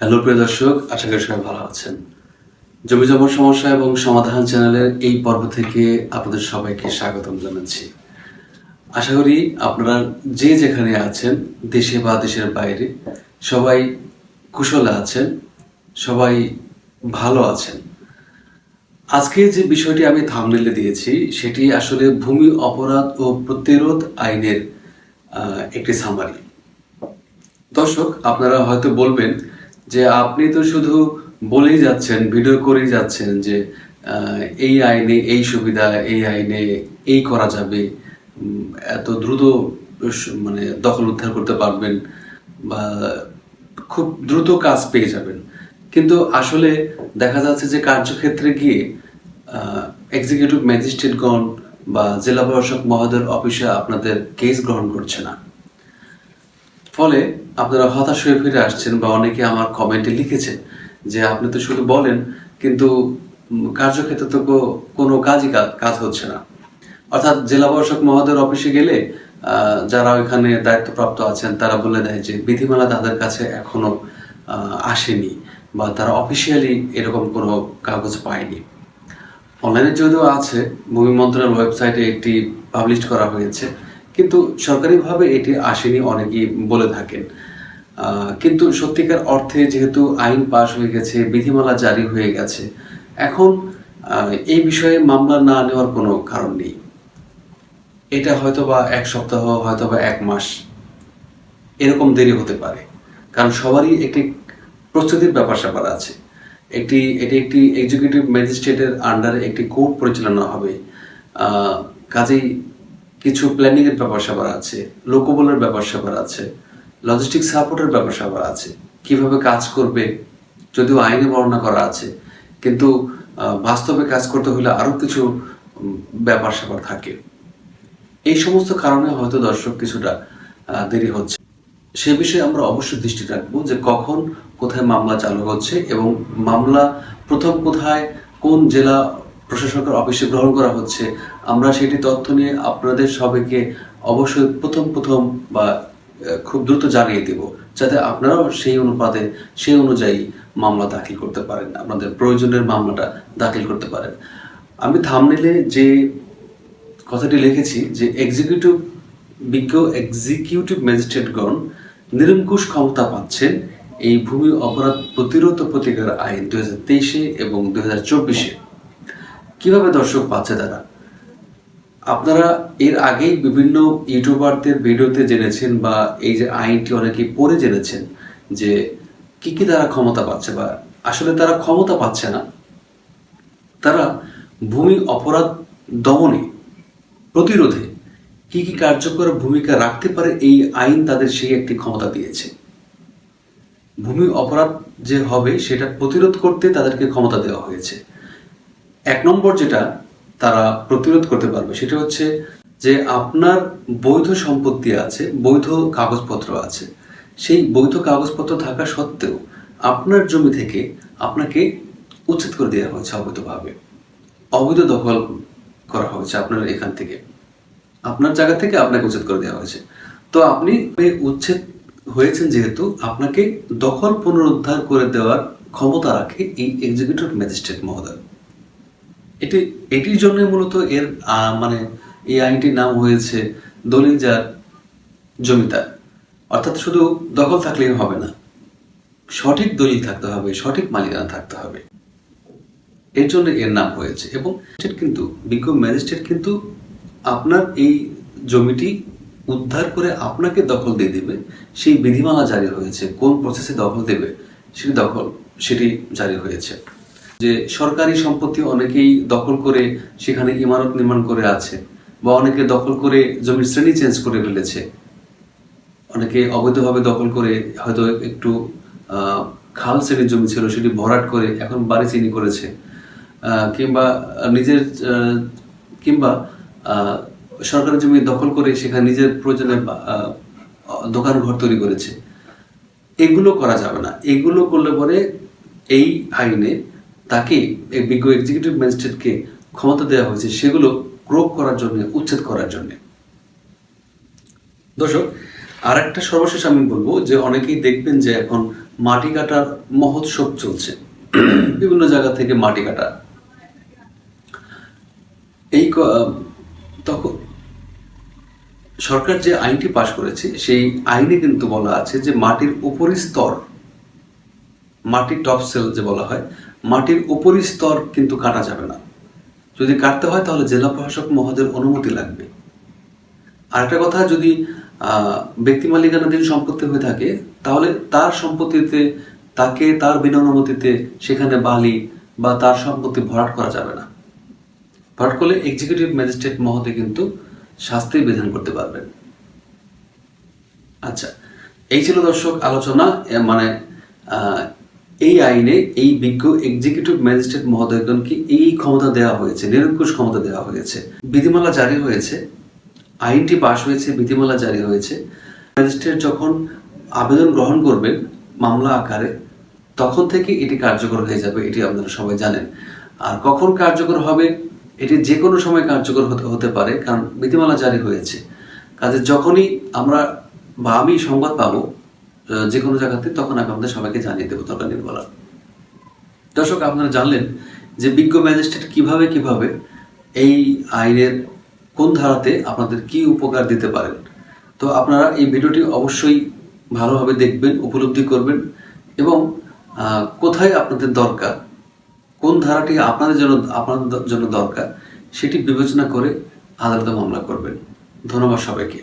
Hello প্রিয় দর্শক, আশা করি সবাই ভালো আছেন। জমি জমার সমস্যা এবং সমাধান চ্যানেলের এই পর্ব থেকে আপনাদের সবাইকে স্বাগতম জানাচ্ছি। আশা করি আপনারা যে যেখানে আছেন, দেশে বা দেশের বাইরে, সবাই কুশলে আছেন, সবাই ভালো আছেন। আজকে যে বিষয়টি আমি থামনেলে দিয়েছি, সেটি আসলে ভূমি অপরাধ ও প্রতিরোধ আইনের একটি সামারি দর্শক, আপনারা হয়তো বলবেন যে আপনি তো শুধু বলেই যাচ্ছেন ভিডিও করেই যাচ্ছেন যে এই আইনে এই সুবিধা, এই আইনে এই করা যাবে এত দ্রুত মানে দখল উদ্ধার করতে পারবেন বা খুব দ্রুত কাজ পেয়ে যাবেন। কিন্তু আসলে দেখা যাচ্ছে যে কার্যক্ষেত্রে গিয়ে এক্সিকিউটিভ ম্যাজিস্ট্রেটগণ বা জেলা প্রশাসক মহোদয়ের অফিসে আপনাদের কেস গ্রহণ করছে না। ফলে আপনারা হতাশ হয়ে ফিরে আসছেন বা অনেকে আমার কমেন্টে লিখেছেন যে, আপনি তো শুধু বলেন, কিন্তু কার্যক্ষেত্রে তো কোনো কাজই কাজ হচ্ছে না। অর্থাৎ জেলা প্রশাসক মহোদয়ের অফিসে গেলে যারা ওইখানে দায়িত্বপ্রাপ্ত আছেন, তারা বলে দেয় যে, বিধিমালা তাদের কাছে এখনও আসেনি বা তারা অফিসিয়ালি এরকম কোনো কাগজ পায়নি। অনলাইনে যদিও আছে ভূমি মন্ত্রণালয়ের ওয়েবসাইটে একটি পাবলিশ করা হয়েছে। কিন্তু সরকারিভাবে এটি আসেনি, অনেকেই বলে থাকেন। কিন্তু সত্যিকার অর্থে যেহেতু আইন পাশ হয়ে গেছে, বিধিমালা জারি হয়ে গেছে, এখন এই বিষয়ে মামলা না নেওয়ার কোনো কারণ নেই। এটা হয়তো বা এক সপ্তাহ হয়তো বা এক মাস, এরকম দেরি হতে পারে। কারণ সবারই একটি প্রস্তুতির ব্যাপার স্যাপার আছে। একটি, এটি একটি এক্সিকিউটিভ ম্যাজিস্ট্রেটের আন্ডারে একটি কোর্ট পরিচালনা হবে। কাজেই কিছু প্ল্যানিংয়ের ব্যাপার স্যাপার আছে লোকবলের ব্যাপার স্যাপার আছে লজিস্টিক সাপোর্টের ব্যাপার স্যাপার আছে, কীভাবে কাজ করবে, যদিও আইনে বর্ণনা করা আছে, কিন্তু বাস্তবে কাজ করতে হলে আরও কিছু ব্যাপার স্যাপার থাকে। এই সমস্ত কারণে হয়তো দর্শক কিছুটা দেরি হচ্ছে। সে বিষয়ে আমরা অবশ্যই দৃষ্টি রাখব যে কখন কোথায় মামলা চালু হচ্ছে এবং মামলা প্রথম কোথায়, কোন জেলা প্রশাসকের অফিসে গ্রহণ করা হচ্ছে আমরা সেটি তথ্য নিয়ে আপনাদের সবাইকে অবশ্যই প্রথম প্রথম বা খুব দ্রুত জানিয়ে দেব, যাতে আপনারাও সেই অনুপাতে, সেই অনুযায়ী মামলা দাখিল করতে পারেন, আপনাদের প্রয়োজনের মামলাটা দাখিল করতে পারেন। আমি থামনেলে যে কথাটি লিখেছি যে এক্সিকিউটিভ বিজ্ঞ এক্সিকিউটিভ ম্যাজিস্ট্রেটগণ নিরঙ্কুশ ক্ষমতা পাচ্ছেন এই ভূমি অপরাধ প্রতিরোধ প্রতিকার আইন দুই হাজার তেইশে এবং দুই হাজার চব্বিশে। কীভাবে দর্শক পাচ্ছে তারা? আপনারা এর আগেই বিভিন্ন ইউটিউবারদের ভিডিওতে জেনেছেন বা এই যে আইনটি অনেকে পড়ে জেনেছেন যে কি কি তারা ক্ষমতা পাচ্ছে বা আসলে তারা ক্ষমতা পাচ্ছে না। তারা ভূমি অপরাধ দমনে, প্রতিরোধে কি কি কার্যকর ভূমিকা রাখতে পারে এই আইন তাদের সেই একটি ক্ষমতা দিয়েছে। ভূমি অপরাধ যে হবে সেটা প্রতিরোধ করতে তাদেরকে ক্ষমতা দেওয়া হয়েছে। এক নম্বর যেটা তারা প্রতিরোধ করতে পারবে। সেটা হচ্ছে যে আপনার বৈধ সম্পত্তি আছে, বৈধ কাগজপত্র আছে। সেই বৈধ কাগজপত্র থাকা সত্ত্বেও আপনার জমি থেকে আপনাকে উচ্ছেদ করে দেওয়া হয়েছে অবৈধভাবে। অবৈধ দখল করা হয়েছে আপনার এখান থেকে। আপনার জায়গা থেকে আপনাকে উচ্ছেদ করে দেওয়া হয়েছে। তো আপনি উচ্ছেদ হয়েছেন যেহেতু আপনাকে দখল পুনরুদ্ধার করে দেওয়ার ক্ষমতা রাখে এই এক্সিকিউটিভ ম্যাজিস্ট্রেট মহোদয়। এটি, এটির জন্য মূলত এর মানে এই আইনটির নাম হয়েছে দলিল যার জমিদার। অর্থাৎ শুধু দখল থাকলেই হবে না, সঠিক দলিল থাকতে হবে, সঠিক মালিকানা থাকতে হবে। এর জন্য এর নাম হয়েছে এবং কিন্তু, বিজ্ঞ ম্যাজিস্ট্রেট কিন্তু আপনার এই জমিটি উদ্ধার করে আপনাকে দখল দিয়ে দেবে। সেই বিধিমালা জারি হয়েছে, কোন প্রসেসে দখল দেবে, সেটি দখল, সেটি জারি হয়েছে। যে সরকারি সম্পত্তি অনেকেই দখল করে সেখানে ইমারত নির্মাণ করে আছে বা অনেকে দখল করে জমির শ্রেণি চেঞ্জ করে ফেলেছে। অনেকে অবৈধভাবে দখল করে হয়তো একটু খাল শ্রেণির জমি ছিল, সেটি ভরাট করে এখন বাড়ি চিনি করেছে। কিংবা নিজের কিংবা সরকারি জমি দখল করে সেখানে নিজের প্রয়োজনে দোকান ঘর তৈরি করেছে। এগুলো করা যাবে না। এগুলো করলে পরে এই আইনে তাকে এই বিজ্ঞ এক্সিকিউটিভ ম্যাজিস্ট্রেটকে ক্ষমতা দেওয়া হয়েছে, সেগুলো ক্রোপ করার জন্য, উচ্ছেদ করার জন্য। দর্শক আর একটা সর্বশেষ আমি বলব যে, অনেকেই দেখবেন যে এখন মাটি কাটার মহোৎসব চলছে। বিভিন্ন জায়গা থেকে মাটি কাটা। এই তখন সরকার যে আইনটি পাশ করেছে, সেই আইনে কিন্তু বলা আছে যে, মাটির উপরি স্তর, মাটির টপ সেল যে বলা হয় মাটির উপরি স্তর কিন্তু কাটা যাবে না। যদি কাটতে হয় তাহলে জেলা প্রশাসক মহোদয়ের অনুমতি লাগবে। আর একটা কথা, যদি ব্যক্তি মালিকানাধীন সম্পত্তি হয়ে থাকে, তাহলে তার সম্পত্তিতে, তাকে তার বিনা অনুমতিতে সেখানে বালি বা তার সম্পত্তি ভরাট করা যাবে না। ভরাট করলে এক্সিকিউটিভ ম্যাজিস্ট্রেট মহোদয় কিন্তু শাস্তির বিধান করতে পারবেন। আচ্ছা এই ছিল দর্শক আলোচনা মানে এই আইনে এই বিজ্ঞ এক্সিকিউটিভ ম্যাজিস্ট্রেট মহোদয়গণকে এই ক্ষমতা দেওয়া হয়েছে, নিরঙ্কুশ ক্ষমতা দেওয়া হয়েছে। বিধিমালা জারি হয়েছে, আইনটি পাশ হয়েছে, বিধিমালা জারি হয়েছে। ম্যাজিস্ট্রেট যখন আবেদন গ্রহণ করবেন মামলা আকারে, তখন থেকে এটি কার্যকর হয়ে যাবে, এটি আপনারা সবাই জানেন। আর কখন কার্যকর হবে, এটি যে কোনো সময় কার্যকর হতে হতে পারে, কারণ বিধিমালা জারি হয়েছে। কাজে যখনই আমরা বা আমি সংবাদ পাবো যে কোনো জায়গাতে, তখন আমি আপনাদের সবাইকে জানিয়ে দেবো দরকার নেই দর্শক, আপনারা জানলেন যে বিজ্ঞ ম্যাজিস্ট্রেট কীভাবে কীভাবে এই আইনের কোন ধারাতে আপনাদের কি উপকার দিতে পারেন। তো আপনারা এই ভিডিওটি অবশ্যই ভালোভাবে দেখবেন, উপলব্ধি করবেন এবং কোথায় আপনাদের দরকার, কোন ধারাটি আপনাদের জন্য আপনাদের জন্য দরকার, সেটি বিবেচনা করে আদালতে মামলা করবেন। ধন্যবাদ সবাইকে।